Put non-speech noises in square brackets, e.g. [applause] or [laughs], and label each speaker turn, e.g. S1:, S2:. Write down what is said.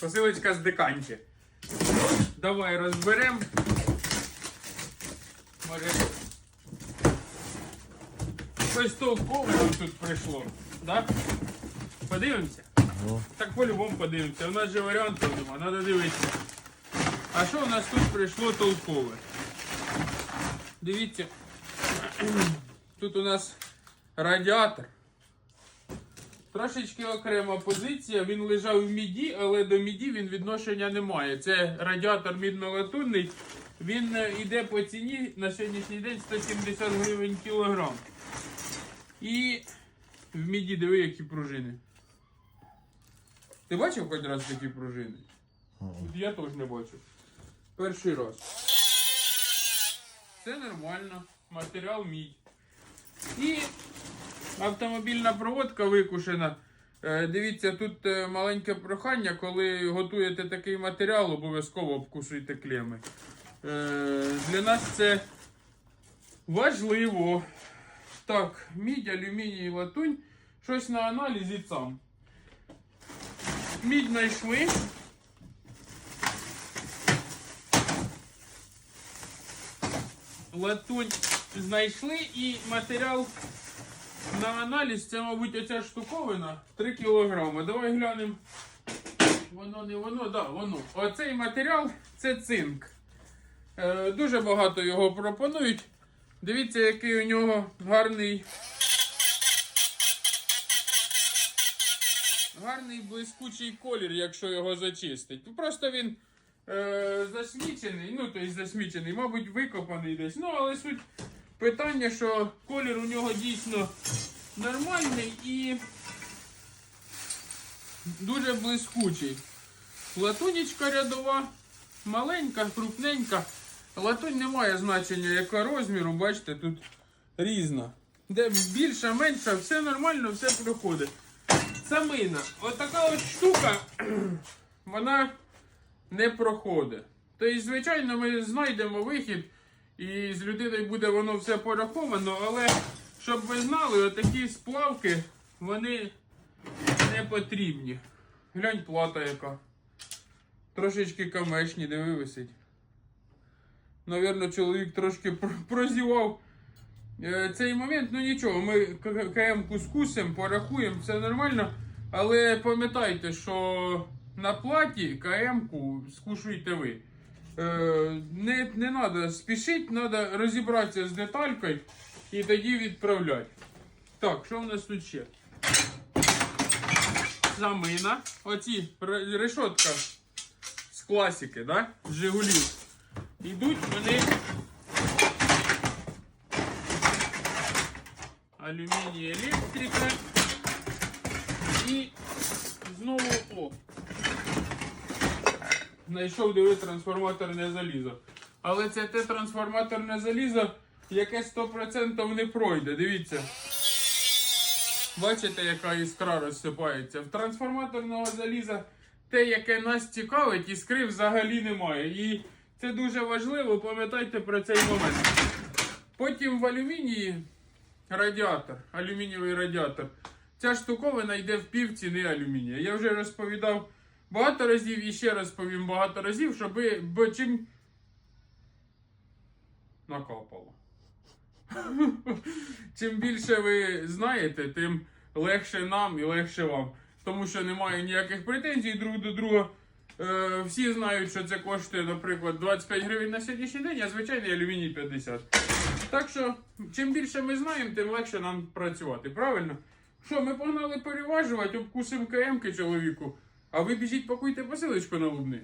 S1: Посилочка з диканьки. Давай розберемо. Може. Щось толкове нам тут прийшло. Да? Подивимося?
S2: Ну,
S1: Так по-любому подивимося. У нас же варіантів нема, треба дивитися. А що у нас тут прийшло толкове? Дивіться. Тут у нас радіатор. Трошечки окрема позиція. Він лежав в міді, але до міді він відношення не має. Це радіатор мідно-латунний. Він е, йде по ціні на сьогоднішній день 170 гривень кілограм. І в міді диви, які пружини. Ти бачив хоч раз такі пружини? Я теж не бачив. Перший раз. Це нормально. Матеріал мідь. І автомобільна проводка викушена. Е, Дивіться, тут е, маленьке прохання, коли готуєте такий матеріал, обов'язково обкусуйте клеми. Е, Для нас це важливо. Так, мідь, алюміній, латунь. Щось на аналізі сам. Мідь знайшли. Латунь знайшли і матеріал на аналіз. Це, мабуть, оця штуковина 3 кг. Давай глянемо. Воно не воно, да, воно. Оцей матеріал це цинк. Е, дуже багато його пропонують. Дивіться, який у нього гарний. Гарний блискучий колір, якщо його зачистить. Просто він е, засмічений, ну тобто засмічений, мабуть, викопаний десь. Ну, але суть питання, що колір у нього дійсно нормальний і дуже блискучий. Латунічка рядова, маленька, крупненька. Латунь не має значення якого розміру, бачите, тут різна. Де більша, менша, все нормально, все проходить. Самина. Отака от штука, [clears throat] вона не проходить. Тобто, звичайно, ми знайдемо вихід, і з людиною буде воно все пораховано, але щоб ви знали, отакі сплавки, вони не потрібні. Глянь, плата яка. Трошечки камешні, диви висить. Навірно, чоловік трошки прозівав е, цей момент. Ну нічого, ми КМ-ку скусимо, порахуємо, все нормально. Але пам'ятайте, що на платі КМ-ку скушуєте ви. Е, не, не треба спішити, треба розібратися з деталькою і тоді відправляти. Так, що в нас тут ще? Замина. Оці ре- решотка з класики, да? З Жигулів. Йдуть вони алюміній електрика і Знайшов диви трансформаторне залізо. Але це те трансформаторне залізо, яке 100% не пройде. Дивіться. Бачите, яка іскра розсипається. В трансформаторного заліза те, яке нас цікавить, іскри взагалі немає. І це дуже важливо, пам'ятайте про цей момент. Потім в алюмінії радіатор, алюмінієвий радіатор. Ця штуковина йде в пів ціни алюмінія. Я вже розповідав багато разів і ще раз розповім багато разів, щоб бо чим накапало. [laughs] Чим більше ви знаєте, тим легше нам і легше вам. Тому що немає ніяких претензій друг до друга. Е, всі знають, що це коштує, наприклад, 25 гривень на сьогоднішній день, а звичайний алюміній 50. Так що, чим більше ми знаємо, тим легше нам працювати. Правильно? Що, ми погнали переважувати, обкусимо КМки чоловіку, а ви біжіть пакуйте посилочку на лубни.